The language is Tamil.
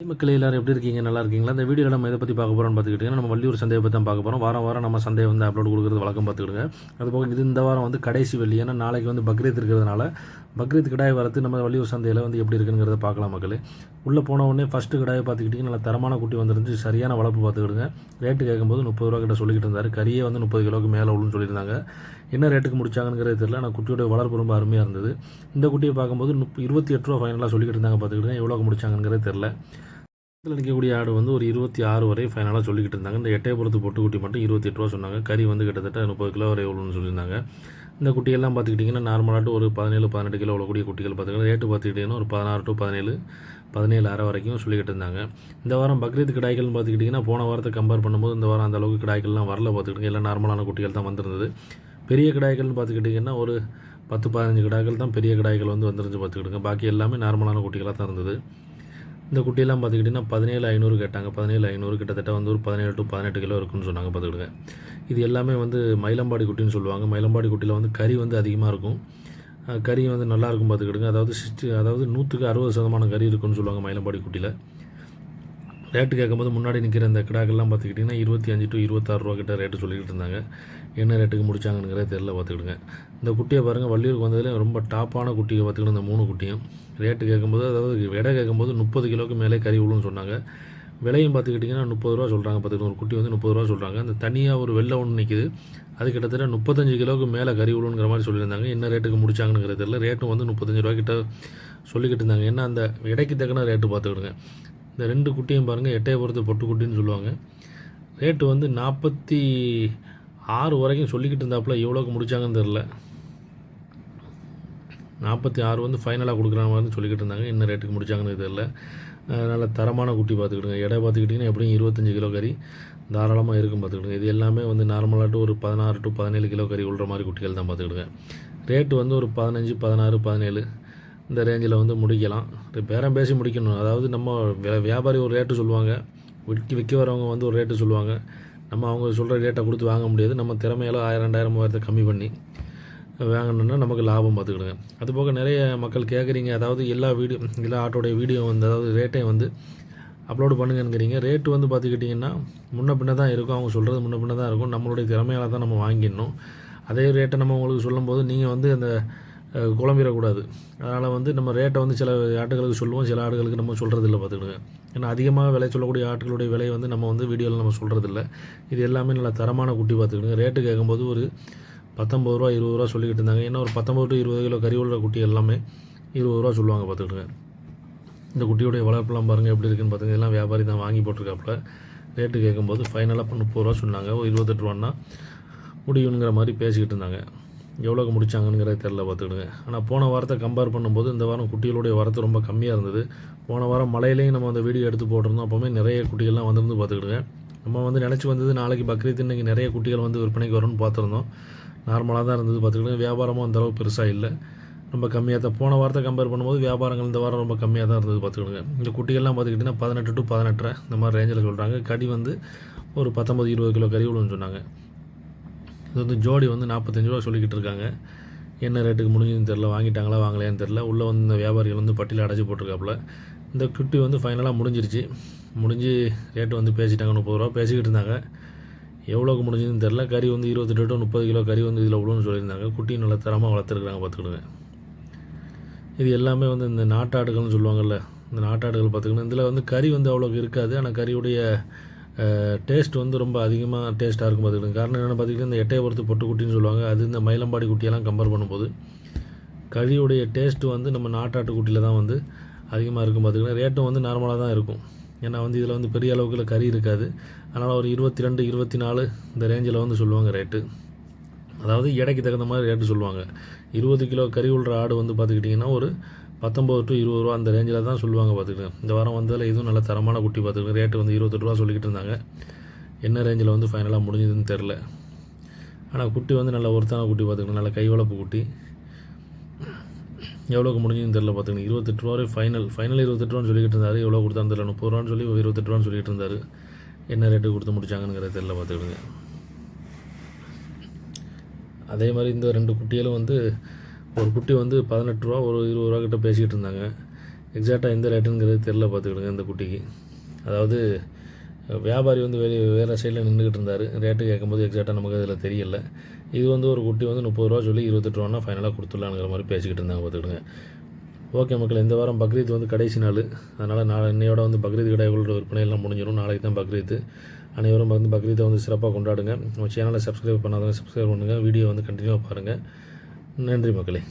மக்கள் எல்லாரும் எப்படி இருக்கீங்க? நல்லா இருக்கீங்களா? இந்த வீடியோவில் நம்ம இதை பற்றி பார்க்க போகிறோம்னு பார்த்துக்கிட்டிங்கன்னா நம்ம வள்ளியூர் சந்தையை பற்றி தான் பார்க்க போகிறோம் வாரம் வாரம் நம்ம சந்தையை வந்து அப்லோட் கொடுக்குறது வழக்கம் பார்த்துக்கிடுங்க. அதுபோக இது இந்த வாரம் வந்து கடைசி வெள்ளி. ஏன்னா நாளைக்கு வந்து பக்ரீத் இருக்கிறதுனால பக்ரீத் கிடாய் வரத்து நம்ம வள்ளியூர் சந்தையில் வந்து எப்படி இருக்குங்கிறத பார்க்கலாம் மக்கள். உள்ளே போன உடனே ஃபஸ்ட்டு கிடாயை பார்த்துக்கிட்டிங்கன்னா நல்ல தரமான குட்டி வந்துருந்து சரியான வளர்ப்பு பார்த்துக்கிடுங்க. ரேட்டு கேட்கும்போது முப்பது ரூபா கிட்ட சொல்லிக்கிட்டு இருந்தார். கறியே வந்து முப்பது கிலோவுக்கு மேலே உள்ளுன்னு சொல்லியிருந்தாங்க. என்ன ரேட்டுக்கு முடிச்சாங்கிறது தெரியல. ஆனால் குட்டியோட வளர்ப்பு ரொம்ப அருமையாக இருந்தது. இந்த குட்டியை பார்க்கும்போது முப் இருபத்தி எட்டு ரூபா ஃபைனலாக சொல்லிக்கிட்டு இருந்தாங்க பார்த்துக்கிட்டு எவ்வளோக்கு முடிச்சாங்கிறது தெரில இதில் நிற்கக்கூடிய ஆடு வந்து ஒரு இருபத்தி ஆறு வரை ஃபைனலாக சொல்லிக்கிட்டு இருந்தாங்க. இந்த எட்டயபுரத்து பொட்டுக்குட்டி மட்டும் இருபத்தி எட்டு ரூபா சொன்னாங்க. கறி வந்து கிட்டத்தட்ட முப்பது கிலோ வரை எவ்வளோன்னு சொல்லியிருந்தாங்க. இந்த குட்டியெல்லாம் பார்த்துக்கிட்டிங்கன்னா நார்மலாட்டு ஒரு பதினேழு பதினெட்டு கிலோ உள்ள கூடிய குட்டிகள் பார்த்துக்கிட்டா ரேட்டு பார்த்துக்கிட்டிங்கன்னா ஒரு பதினாறு டு பதினேழு பதினேழு அரை வரைக்கும் சொல்லிக்கிட்டு இருந்தாங்க. இந்த வாரம் பக்ரீத் கிடாய்கள்னு பார்த்துக்கிட்டிங்கன்னா போன வாரத்தை கம்பேர் பண்ணும்போது இந்த வாரம் அந்த அளவுக்கு கிடாய்கள்லாம் வரல பார்த்துக்கிட்டிங்க. எல்லாம் நார்மலான குட்டிகள் தான் வந்திருந்தது. பெரிய கிடாய்கள்னு பார்த்துக்கிட்டிங்கன்னா ஒரு பத்து பதினஞ்சு கிடாய்கள் தான் பெரிய கிடாய்கள் வந்து வந்துருந்து பார்த்துக்கிட்டுங்க. பாக்கி எல்லாமே நார்மலான குட்டிகளாக தான் இருந்தது. இந்த குட்டியெல்லாம் பார்த்துக்கிட்டிங்கன்னா பதினேழு ஐநூறு கேட்டாங்க. பதினேழு ஐநூறு கிட்டத்தட்ட வந்து ஒரு பதினேழு டு பதினெட்டு கிலோ இருக்குன்னு சொன்னாங்க பார்த்துக்கிடுங்க. இது எல்லாமே வந்து மயிலம்பாடி குட்டின்னு சொல்லுவாங்க. மயிலம்பாடி குட்டியில் வந்து கறி வந்து அதிகமாக இருக்கும். கறி வந்து நல்லாயிருக்கும் பார்த்துக்கிடுங்க. அதாவது சிக்ஸ்டி அதாவது நூற்றுக்கு அறுபது சதமான கறி இருக்குன்னு சொல்லுவாங்க மயிலம்பாடி குட்டியில். ரேட்டு கேட்கும்போது முன்னாடி நிற்கிற இந்த கிடாக்கெல்லாம் பார்த்துக்கிட்டிங்கன்னா இருபத்தி அஞ்சு டு இருபத்தாறு ரூபா கிட்ட ரேட்டு சொல்லிக்கிட்டு இருந்தாங்க. என்ன ரேட்டுக்கு முடிச்சாங்கங்கிறத தெரில பார்த்துக்கிடுங்க. இந்த குட்டியை பாருங்கள் வள்ளியூருக்கு வந்ததுலேயும் ரொம்ப டாப்பான குட்டியை பார்த்துக்கிட்டு இந்த மூணு குட்டியும். ரேட்டு கேட்கும்போது அதாவது விடை கேட்கும்போது முப்பது கிலோவுக்கு மேலே கறி விழுன்னு சொன்னாங்க. விலையும் பார்த்துக்கிட்டிங்கன்னா முப்பது ரூபா சொல்கிறாங்க பார்த்துக்கிட்டு ஒரு குட்டி வந்து முப்பது ரூபா சொல்கிறாங்க அந்த தனியாக ஒரு வெள்ளை ஒன்று நிற்கிது அது கிட்டத்தட்ட முப்பத்தஞ்சு கிலோவுக்கு மேலே கறி விழுங்கிற மாதிரி சொல்லியிருந்தாங்க. என்ன ரேட்டுக்கு முடிச்சாங்கங்கிறது தெரியல. ரேட்டும் வந்து முப்பத்தஞ்சு ரூபா கிட்ட சொல்லிக்கிட்டு இருந்தாங்க. ஏன்னா அந்த இடைக்கு தக்கன ரேட்டு பார்த்துக்கிடுங்க. இந்த ரெண்டு குட்டியும் பாருங்கள் எட்டையை பொறுத்து பொட்டு குட்டின்னு சொல்லுவாங்க. ரேட்டு வந்து நாற்பத்தி ஆறு வரைக்கும் சொல்லிக்கிட்டு இருந்தாப்புல எவ்வளோக்கு முடிச்சாங்கன்னு தெரில நாற்பத்தி ஆறு வந்து ஃபைனலாக கொடுக்குற மாதிரி சொல்லிக்கிட்டு இருந்தாங்க. என்ன ரேட்டுக்கு முடித்தாங்கன்னு தெரில நல்ல தரமான குட்டி பார்த்துக்கிடுங்க. எடை பார்த்துக்கிட்டிங்கன்னா எப்படியும் இருபத்தஞ்சி கிலோ கறி தாராளமாக இருக்கும் பார்த்துக்கிடுங்க. இது எல்லாமே வந்து நார்மலாட்டு ஒரு பதினாறு டு பதினேழு கிலோ கறி உள்ள மாதிரி குட்டிகள் தான் பார்த்துக்கிடுங்க. ரேட்டு வந்து ஒரு பதினஞ்சு பதினாறு பதினேழு. இந்த ரேஞ்சில் வந்து முடிக்கலாம். பேரம் பேசி முடிக்கணும். அதாவது நம்ம வியாபாரி ஒரு ரேட்டு சொல்லுவாங்க. விற்க விற்க வரவங்க வந்து ஒரு ரேட்டு சொல்லுவாங்க. நம்ம அவங்க சொல்கிற ரேட்டை கொடுத்து வாங்க முடியாது. நம்ம திறமையால ஆயிரம் ரெண்டாயிரம் மூவாயிரத்தை கம்மி பண்ணி வாங்கணுன்னா நமக்கு லாபம் பார்த்துக்கிடுங்க. அதுபோக நிறைய மக்கள் கேட்குறீங்க அதாவது எல்லா வீடியோ எல்லா ஆட்டோடைய வீடியோ வந்து அதாவது ரேட்டையும் வந்து அப்லோடு பண்ணுங்கங்கிறீங்க. ரேட்டு வந்து பார்த்துக்கிட்டிங்கன்னா முன்ன பின்ன தான் இருக்கும். அவங்க சொல்கிறது முன்ன பின்ன தான் இருக்கும். நம்மளுடைய திறமையால தான் நம்ம வாங்கிடணும். அதே ரேட்டை நம்ம உங்களுக்கு சொல்லும்போது நீங்கள் வந்து அந்த குழம்பிடக்கூடாது. அதனால் வந்து நம்ம ரேட்டை வந்து சில ஆட்டுகளுக்கு சொல்லுவோம் சில ஆடுகளுக்கு நம்ம சொல்கிறது இல்லை பார்த்துக்கிடுங்க ஏன்னா அதிகமாக விலை சொல்லக்கூடிய ஆட்டுகளுடைய விலையை வந்து நம்ம வந்து வீடியோவில் நம்ம சொல்கிறது இல்லை இது எல்லாமே நல்ல தரமான குட்டி பார்த்துக்கிடுங்க ரேட்டு கேட்கும்போது ஒரு பத்தொம்பது ரூபா இருபது ரூபா சொல்லிக்கிட்டு இருந்தாங்க. ஏன்னா ஒரு பத்தொம்பது டு இருபது கிலோ கறி உள்ள குட்டி எல்லாமே இருபது ரூபா சொல்லுவாங்க பார்த்துக்கிடுங்க இந்த குட்டியோடைய வளர்ப்புலாம் பாருங்கள் எப்படி இருக்குன்னு பார்த்துங்க எல்லாம் வியாபாரி தான் வாங்கி போட்டிருக்காப்புல. ரேட்டு கேட்கும்போது ஃபைனலாக முப்பது ரூபா சொன்னாங்க. ஒரு இருபத்தெட்டு ரூபான்னா முடியுங்கிற மாதிரி பேசிக்கிட்டு இருந்தாங்க. எவ்வளோக்கு முடிச்சாங்கங்கிறத தெரில பார்த்துக்கிடுங்க. ஆனால் போன வாரத்தை கம்பேர் பண்ணும்போது இந்த வாரம் குட்டிகளுடைய வரத்து ரொம்ப கம்மியாக இருந்தது. போன வாரம் மலையிலையும் நம்ம அந்த வீடியோ எடுத்து போட்டிருந்தோம். அப்போவுமே நிறைய குட்டிகள்லாம் வந்திருந்து பார்த்துக்கிடுங்க. நம்ம வந்து நினச்சி வந்தது நாளைக்கு பக்ரீத் இன்னைக்கு நிறைய குட்டிகள் வந்து விற்பனைக்கு வரும்னு பார்த்துருந்தோம். நார்மலாக தான் இருந்தது பார்த்துக்கிடுங்க. வியாபாரமும் அந்தளவு பெருசாக இல்லை. ரொம்ப கம்மியாக தான். போன வாரத்தை கம்பேர் பண்ணும்போது வியாபாரங்கள் இந்த வாரம் ரொம்ப கம்மியாக தான் இருந்தது பார்த்துக்கிடுங்க. இந்த குட்டிகள்லாம் பார்த்துக்கிட்டிங்கன்னா பதினெட்டு டு பதினெட்டரை இந்த மாதிரி ரேஞ்சில் சொல்கிறாங்க கடி வந்து ஒரு பத்தொம்பது இருபது கிலோ கறி விழுன்னு சொன்னாங்க. இது வந்து ஜோடி வந்து நாற்பத்தஞ்சு ரூபா சொல்லிக்கிட்டு இருக்காங்க. என்ன ரேட்டுக்கு முடிஞ்சதுன்னு தெரில வாங்கிட்டாங்களா வாங்கலையான்னு தெரில உள்ளே வந்து இந்த வியாபாரிகள் வந்து பட்டியல் அடைச்சி போட்டிருக்காப்புல. இந்த குட்டி வந்து ஃபைனலாக முடிஞ்சிருச்சு. முடிஞ்சு ரேட்டு வந்து பேசிட்டாங்க முப்பது ரூபா பேசிக்கிட்டு இருந்தாங்க. எவ்வளோக்கு முடிஞ்சதுன்னு தெரில கறி வந்து இருபத்தெட்டு டு முப்பது கிலோ கறி வந்து இதில் விழுன்னு சொல்லியிருந்தாங்க. குட்டியும் நல்லா தரமாக வளர்த்துருக்குறாங்க பார்த்துக்கிடுங்க இது எல்லாமே வந்து இந்த நாட்டாடுகள்னு சொல்லுவாங்கள்ல இந்த நாட்டாடுகள் பார்த்துக்கணும் இதில் வந்து கறி வந்து அவ்வளோக்கு இருக்காது. ஆனால் கறியுடைய டேஸ்ட் வந்து ரொம்ப அதிகமாக டேஸ்ட்டாக இருக்கும் பார்த்துக்கிட்டு காரணம் என்னென்னு பார்த்தீங்கன்னா இந்த எட்டயபுரத்து பொட்டுக்குட்டின்னு பொட்டு சொல்லுவாங்க. அது இந்த மயிலம்பாடி குட்டியெல்லாம் கம்பேர் பண்ணும்போது கழியுடைய டேஸ்ட்டு வந்து நம்ம நாட்டாட்டு குட்டியில் தான் வந்து அதிகமாக இருக்கும் பார்த்துக்கிட்டா ரேட்டும் வந்து நார்மலாக தான் இருக்கும். ஏன்னா வந்து இதில் வந்து பெரிய அளவுக்கு கறி இருக்காது. அதனால் ஒரு இருபத்தி ரெண்டு இருபத்தி நாலு இந்த ரேஞ்சில் வந்து சொல்லுவாங்க ரேட்டு அதாவது எடைக்கு தகுந்த மாதிரி ரேட்டு சொல்லுவாங்க. இருபது கிலோ கறி உள்ள ஆடு வந்து பார்த்துக்கிட்டிங்கன்னா ஒரு பத்தொம்பது டு இருபது ரூபா அந்த ரேஞ்சில் தான் சொல்லுவாங்க பார்த்துக்கிட்டேன் இந்த வாரம் வந்ததில் இதுவும் நல்ல தரமான குட்டி பார்த்துக்கிட்டேன் ரேட்டு வந்து இருபத்தெட்டு ரூபா சொல்லிக்கிட்டு இருந்தாங்க. என்ன ரேஞ்சில் வந்து ஃபைனலாக முடிஞ்சதுன்னு தெரில ஆனால் குட்டி வந்து நல்ல ஒருத்தான குட்டி பார்த்துக்கிட்டேன் நல்ல கை வளர்ப்பு குட்டி. எவ்வளோக்கு முடிஞ்சதுன்னு தெரில பார்த்துக்கணும் இருபத்தெட்டு ரூபா வரை ஃபைனல் ஃபைனல் இருபத்தெட்டு ரூபான்னு சொல்லிக்கிட்டு இருந்தார். எவ்வளோ கொடுத்தான்னு தெரில முப்பது ரூபான்னு சொல்லி இருபத்தெட்டு ரூபான்னு சொல்லிட்டு இருந்தார். என்ன ரேட்டு கொடுத்து முடிச்சாங்கங்கிறத தெரில பார்த்துக்கிடுங்க அதே மாதிரி இந்த ரெண்டு குட்டிகளும் வந்து ஒரு குட்டி வந்து பதினெட்டு ரூபா ஒரு இருபது ரூபா கிட்ட பேசிக்கிட்டு இருந்தாங்க. எக்ஸாக்டாக எந்த ரேட்டுங்கிறது தெரில பார்த்துக்கிடுங்க இந்த குட்டிக்கு. அதாவது வியாபாரி வந்து வெளியே வேறு சைடில் நின்றுக்கிட்டு இருந்தார். ரேட்டு கேட்கும்போது எக்ஸாக்டாக நமக்கு அதில் தெரியல. இது வந்து ஒரு குட்டி வந்து முப்பது ரூபா சொல்லி இருபத்தெட்டு ரூபான்னா ஃபைனலாக கொடுத்துடலாங்கிற மாதிரி பேசிக்கிட்டு இருந்தாங்க பார்த்துக்கிடுங்க. ஓகே மக்கள் இந்த வாரம் பக்ரீத் வந்து கடைசி நாள். அதனால் நாளை இன்னையோட வந்து பக்ரீத் கடைகளோட விற்பனையெல்லாம் முடிஞ்சிடும் நாளைக்கு தான் பக்ரீத். அனைவரும் வந்து பக்ரீத்தை வந்து சிறப்பாக கொண்டாடுங்க. நம்ம சேனலை சப்ஸ்கிரைப் பண்ணாதவங்க சப்ஸ்கிரைப் பண்ணுங்கள் வீடியோ வந்து கண்டினியூவாக பாருங்கள் நன்றி மக்களே.